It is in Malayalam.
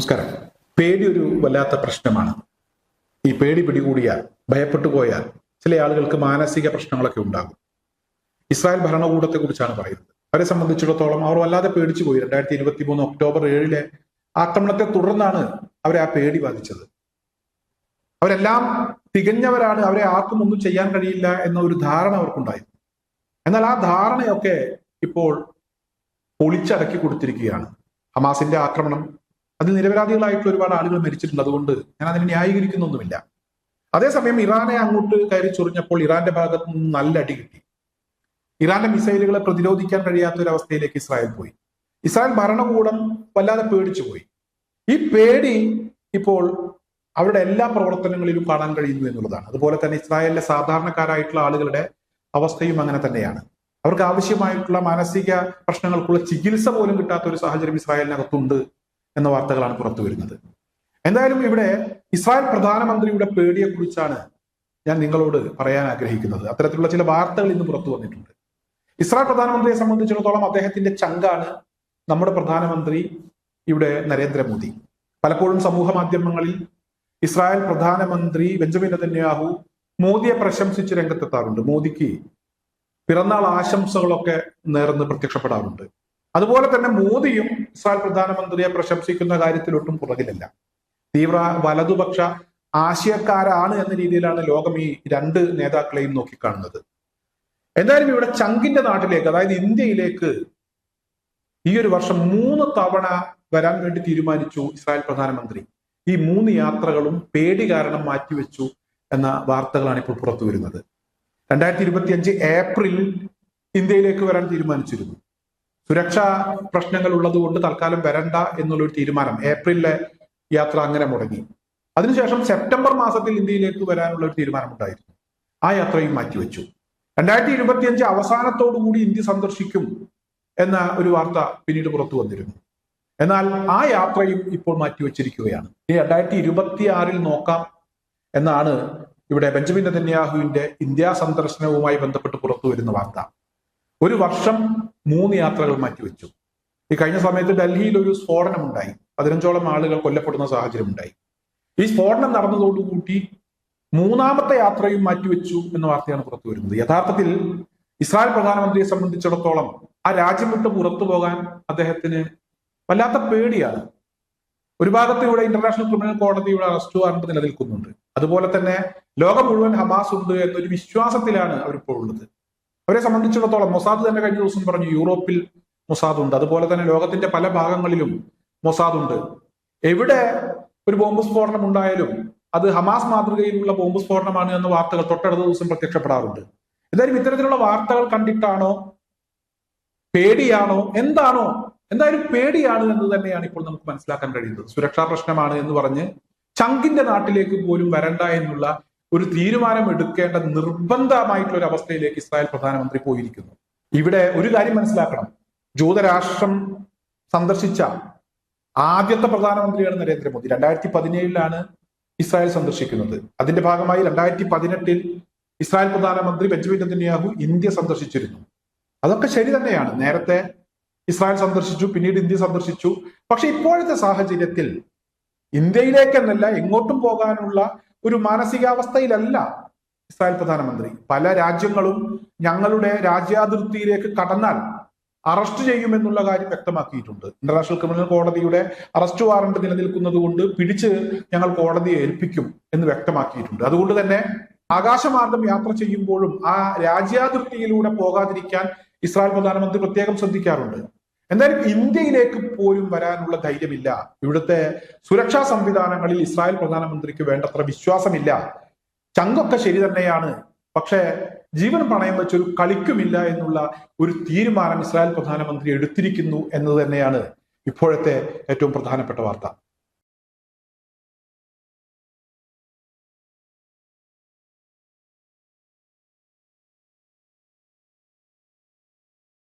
നമസ്കാരം. പേടി ഒരു വല്ലാത്ത പ്രശ്നമാണ്. ഈ പേടി പിടികൂടിയാൽ ഭയപ്പെട്ടു പോയാൽ ചില ആളുകൾക്ക് മാനസിക പ്രശ്നങ്ങളൊക്കെ ഉണ്ടാകും. ഇസ്രായേൽ ഭരണകൂടത്തെ കുറിച്ചാണ് പറയുന്നത്. അവരെ സംബന്ധിച്ചിടത്തോളം അവർ വല്ലാതെ പേടിച്ചു പോയി. രണ്ടായിരത്തി ഇരുപത്തി മൂന്ന് ഒക്ടോബർ ഏഴിലെ ആക്രമണത്തെ തുടർന്നാണ് അവരെ ആ പേടി ബാധിച്ചത്. അവരെല്ലാം തികഞ്ഞവരാണ്. അവരെ ആർക്കും ഒന്നും ചെയ്യാൻ കഴിയില്ല എന്ന ഒരു ധാരണ അവർക്കുണ്ടായിരുന്നു എന്നാൽ ആ ധാരണയൊക്കെ ഇപ്പോൾ പൊളിച്ചടക്കി കൊടുത്തിരിക്കുകയാണ്. ഹമാസിന്റെ ആക്രമണം അതിൽ നിരപരാധികളായിട്ടുള്ള ഒരുപാട് ആളുകൾ മരിച്ചിട്ടുണ്ട്. അതുകൊണ്ട് ഞാൻ അതിനെ ന്യായീകരിക്കുന്നൊന്നുമില്ല. അതേസമയം ഇറാനെ അങ്ങോട്ട് കയറി ചൊറിഞ്ഞപ്പോൾ ഇറാന്റെ ഭാഗത്ത് നിന്ന് നല്ല അടി കിട്ടി. ഇറാന്റെ മിസൈലുകളെ പ്രതിരോധിക്കാൻ കഴിയാത്ത ഒരു അവസ്ഥയിലേക്ക് ഇസ്രായേൽ പോയി. ഇസ്രായേൽ ഭരണകൂടം വല്ലാതെ പേടിച്ചു പോയി. ഈ പേടി ഇപ്പോൾ അവരുടെ എല്ലാ പ്രവർത്തനങ്ങളിലും കാണാൻ കഴിയുന്നു എന്നുള്ളതാണ്. അതുപോലെ തന്നെ ഇസ്രായേലിലെ സാധാരണക്കാരായിട്ടുള്ള ആളുകളുടെ അവസ്ഥയും അങ്ങനെ തന്നെയാണ്. അവർക്ക് ആവശ്യമായിട്ടുള്ള മാനസിക പ്രശ്നങ്ങൾക്കുള്ള ചികിത്സ പോലും കിട്ടാത്ത ഒരു സാഹചര്യം ഇസ്രായേലിനകത്തുണ്ട്. എന്ന വാർത്തകളാണ് പുറത്തു വരുന്നത്. എന്തായാലും ഇവിടെ ഇസ്രായേൽ പ്രധാനമന്ത്രിയുടെ പേടിയെക്കുറിച്ചാണ് ഞാൻ നിങ്ങളോട് പറയാൻ ആഗ്രഹിക്കുന്നത്. അത്തരത്തിലുള്ള ചില വാർത്തകൾ ഇന്ന് പുറത്തു വന്നിട്ടുണ്ട്. ഇസ്രായേൽ പ്രധാനമന്ത്രിയെ സംബന്ധിച്ചിടത്തോളം അദ്ദേഹത്തിന്റെ ചങ്കാണ് നമ്മുടെ പ്രധാനമന്ത്രി ഇവിടെ നരേന്ദ്രമോദി. പലപ്പോഴും സമൂഹ മാധ്യമങ്ങളിൽ ഇസ്രായേൽ പ്രധാനമന്ത്രി ബെഞ്ചമിൻ നെതന്യാഹു മോദിയെ പ്രശംസിച്ച് രംഗത്തെത്താറുണ്ട്. മോദിക്ക് പിറന്നാൾ ആശംസകളൊക്കെ നേർന്ന് പ്രത്യക്ഷപ്പെടാറുണ്ട്. അതുപോലെ തന്നെ മോദിയും ഇസ്രായേൽ പ്രധാനമന്ത്രിയെ പ്രശംസിക്കുന്ന കാര്യത്തിൽ ഒട്ടും പുറകിലല്ല. തീവ്ര വലതുപക്ഷ ആശയക്കാരാണ് എന്ന രീതിയിലാണ് ലോകം ഈ രണ്ട് നേതാക്കളെയും നോക്കിക്കാണുന്നത്. എന്തായാലും ഇവിടെ ചങ്കിന്റെ നാട്ടിലേക്ക് അതായത് ഇന്ത്യയിലേക്ക് ഈ ഒരു വർഷം മൂന്ന് തവണ വരാൻ വേണ്ടി തീരുമാനിച്ചു ഇസ്രായേൽ പ്രധാനമന്ത്രി. ഈ മൂന്ന് യാത്രകളും പേടി കാരണം മാറ്റിവെച്ചു എന്ന വാർത്തകളാണ് ഇപ്പോൾ പുറത്തു വരുന്നത് രണ്ടായിരത്തി ഇരുപത്തി അഞ്ച് ഏപ്രിലിൽ ഇന്ത്യയിലേക്ക് വരാൻ തീരുമാനിച്ചിരുന്നു. സുരക്ഷാ പ്രശ്നങ്ങൾ ഉള്ളതുകൊണ്ട് തൽക്കാലം വരണ്ട എന്നുള്ളൊരു തീരുമാനം. ഏപ്രിലിലെ യാത്ര അങ്ങനെ മുടങ്ങി. അതിനുശേഷം സെപ്റ്റംബർ മാസത്തിൽ ഇന്ത്യയിലേക്ക് വരാനുള്ള ഒരു തീരുമാനമുണ്ടായിരുന്നു. ആ യാത്രയും മാറ്റിവെച്ചു. രണ്ടായിരത്തി ഇരുപത്തി അഞ്ച് അവസാനത്തോടുകൂടി ഇന്ത്യ സന്ദർശിക്കും എന്ന ഒരു വാർത്ത പിന്നീട് പുറത്തു വന്നിരുന്നു. എന്നാൽ ആ യാത്രയും ഇപ്പോൾ മാറ്റിവെച്ചിരിക്കുകയാണ്. ഇനി രണ്ടായിരത്തി ഇരുപത്തി ആറിൽ നോക്കാം എന്നാണ് ഇവിടെ ബെഞ്ചമിൻ നെതന്യാഹുവിന്റെ ഇന്ത്യ സന്ദർശനവുമായി ബന്ധപ്പെട്ട് പുറത്തു വരുന്ന വാർത്ത. ഒരു വർഷം മൂന്ന് യാത്രകൾ മാറ്റിവെച്ചു. ഈ കഴിഞ്ഞ സമയത്ത് ഡൽഹിയിൽ ഒരു സ്ഫോടനം ഉണ്ടായി പതിനഞ്ചോളം ആളുകൾ കൊല്ലപ്പെടുന്ന സാഹചര്യം ഉണ്ടായി ഈ സ്ഫോടനം നടന്നതോടുകൂടി മൂന്നാമത്തെ യാത്രയും മാറ്റിവെച്ചു എന്ന വാർത്തയാണ് പുറത്തു വരുന്നത്. യഥാർത്ഥത്തിൽ ഇസ്രായേൽ പ്രധാനമന്ത്രിയെ സംബന്ധിച്ചിടത്തോളം ആ രാജ്യം വിട്ട് പുറത്തു പോകാൻ അദ്ദേഹത്തിന് വല്ലാത്ത പേടിയാണ്. ഒരു ഭാഗത്ത് ഇവിടെ ഇന്റർനാഷണൽ ക്രിമിനൽ കോടതിയുടെ അറസ്റ്റ് വാറണ്ട് നിലനിൽക്കുന്നുണ്ട്. അതുപോലെ തന്നെ ലോകം മുഴുവൻ ഹമാസ് ഉണ്ട് എന്നൊരു വിശ്വാസത്തിലാണ് അവരിപ്പോൾ ഉള്ളത്. അവരെ സംബന്ധിച്ചിടത്തോളം മൊസാദ് തന്നെ കഴിഞ്ഞ ദിവസം പറഞ്ഞു യൂറോപ്പിൽ മൊസാദ് ഉണ്ട് അതുപോലെ തന്നെ ലോകത്തിന്റെ പല ഭാഗങ്ങളിലും മൊസാദ് ഉണ്ട് എവിടെ ഒരു ബോംബ് സ്ഫോടനം ഉണ്ടായാലും അത് ഹമാസ് മാതൃകയിലുള്ള ബോംബ് സ്ഫോടനമാണ് എന്ന വാർത്തകൾ തൊട്ടടുത്ത ദിവസം പ്രത്യക്ഷപ്പെടാറുണ്ട്. എന്തായാലും ഇത്തരത്തിലുള്ള വാർത്തകൾ കണ്ടിട്ടാണോ? പേടിയാണോ? എന്താണോ? എന്തായാലും പേടിയാണ് എന്ന് തന്നെയാണ് ഇപ്പോൾ നമുക്ക് മനസ്സിലാക്കാൻ കഴിയുന്നത്. സുരക്ഷാ പ്രശ്നമാണ് എന്ന് പറഞ്ഞ് ചങ്കിന്റെ നാട്ടിലേക്ക് പോലും വരണ്ട എന്നുള്ള ഒരു തീരുമാനം എടുക്കേണ്ട നിർബന്ധമായിട്ടുള്ള ഒരു അവസ്ഥയിലേക്ക് ഇസ്രായേൽ പ്രധാനമന്ത്രി പോയിരിക്കുന്നു. ഇവിടെ ഒരു കാര്യം മനസ്സിലാക്കണം. ജൂതരാഷ്ട്രം സന്ദർശിച്ച ആദ്യത്തെ പ്രധാനമന്ത്രിയാണ് നരേന്ദ്രമോദി. രണ്ടായിരത്തി പതിനേഴിലാണ് ഇസ്രായേൽ സന്ദർശിക്കുന്നത്. അതിന്റെ ഭാഗമായി രണ്ടായിരത്തി പതിനെട്ടിൽ ഇസ്രായേൽ പ്രധാനമന്ത്രി ബെഞ്ചമിൻ നെതന്യാഹു ഇന്ത്യ സന്ദർശിച്ചിരുന്നു. അതൊക്കെ ശരി തന്നെയാണ്. നേരത്തെ ഇസ്രായേൽ സന്ദർശിച്ചു പിന്നീട് ഇന്ത്യ സന്ദർശിച്ചു. പക്ഷെ ഇപ്പോഴത്തെ സാഹചര്യത്തിൽ ഇന്ത്യയിലേക്കെന്നല്ല എങ്ങോട്ടും പോകാനുള്ള ഒരു മാനസികാവസ്ഥയിലല്ല ഇസ്രായേൽ പ്രധാനമന്ത്രി. പല രാജ്യങ്ങളും ഞങ്ങളുടെ രാജ്യാതിർത്തിയിലേക്ക് കടന്നാൽ അറസ്റ്റ് ചെയ്യുമെന്നുള്ള കാര്യം വ്യക്തമാക്കിയിട്ടുണ്ട്. ഇന്റർനാഷണൽ ക്രിമിനൽ കോടതിയുടെ അറസ്റ്റ് വാറണ്ട് നിലനിൽക്കുന്നത് കൊണ്ട് പിടിച്ച് ഞങ്ങൾ കോടതിയെ ഏൽപ്പിക്കും എന്ന് വ്യക്തമാക്കിയിട്ടുണ്ട്. അതുകൊണ്ട് തന്നെ ആകാശമാർഗം യാത്ര ചെയ്യുമ്പോഴും ആ രാജ്യാതിർത്തിയിലൂടെ പോകാതിരിക്കാൻ ഇസ്രായേൽ പ്രധാനമന്ത്രി പ്രത്യേകം ശ്രദ്ധിക്കാറുണ്ട്. എന്തായാലും ഇന്ത്യയിലേക്ക് പോലും വരാനുള്ള ധൈര്യമില്ല. ഇവിടുത്തെ സുരക്ഷാ സംവിധാനങ്ങളിൽ ഇസ്രായേൽ പ്രധാനമന്ത്രിക്ക് വേണ്ടത്ര വിശ്വാസമില്ല. ചങ്കൊക്കെ ശരി തന്നെയാണ്. പക്ഷേ ജീവൻ പണയം വെച്ചൊരു കളിക്കുമില്ല എന്നുള്ള ഒരു തീരുമാനം ഇസ്രായേൽ പ്രധാനമന്ത്രി എടുത്തിരിക്കുന്നു എന്നത് തന്നെയാണ് ഇപ്പോഴത്തെ ഏറ്റവും പ്രധാനപ്പെട്ട വാർത്ത.